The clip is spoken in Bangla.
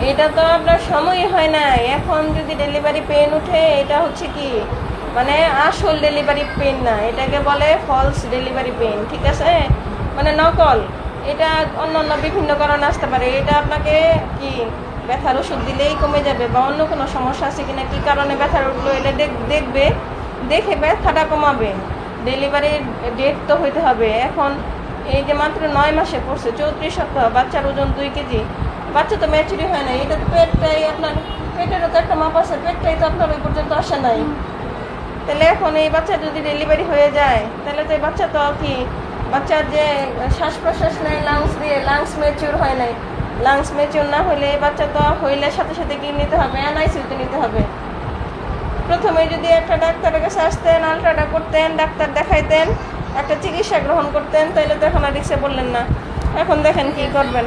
এটা তো আপনার সময় হয় না এখন যদি ডেলিভারি পেন উঠে, এটা হচ্ছে কি? মানে আসল ডেলিভারি পেন না। এটাকে বলে ফলস ডেলিভারি পেন ঠিক আছে? মানে নকল। এটা অন্য অন্য বিভিন্ন কারণে আসতে পারে। এটা আপনাকে কি, ব্যথার ওষুধ দিলেই কমে যাবে বা অন্য কোনো সমস্যা আছে কিনা, কি কারণে ব্যথার উঠল, এটা দেখ- দেখবে। দেখে ব্যথাটা কমাবে। ডেলিভারির ডেট তো হইতে হবে। এখন এই যে মাত্র নয় মাসে পড়ছে, চৌত্রিশ সপ্তাহ, বাচ্চার ওজন দুই কেজি। বাচ্চা তো ম্যাচুরি হয় না এটা তো পেটটাই আপনার, পেটেরও তো একটা মাপ আছে, পেটটাই তো আপনার ওই পর্যন্ত আসে নাই। তাহলে এখন এই বাচ্চা যদি ডেলিভারি হয়ে যায়, তাহলে তো এই বাচ্চা তো কি, বাচ্চার যে শ্বাস প্রশ্বাস নেয় লাংস দিয়ে লাংস ম্যাচিউর হয় নাই। লাংস ম্যাচিউর না হলে বাচ্চা তো হইলে সাথে সাথে কি নিতে হবে এনআইসিউতে নিতে হবে। প্রথমে যদি একটা ডাক্তারের কাছে আসতেন আলট্রাটা করতেন, ডাক্তার দেখাইতেন, একটা চিকিৎসা গ্রহণ করতেন, তাইলে তো এখন আর রিক্সে বললেন না। এখন দেখেন কি করবেন।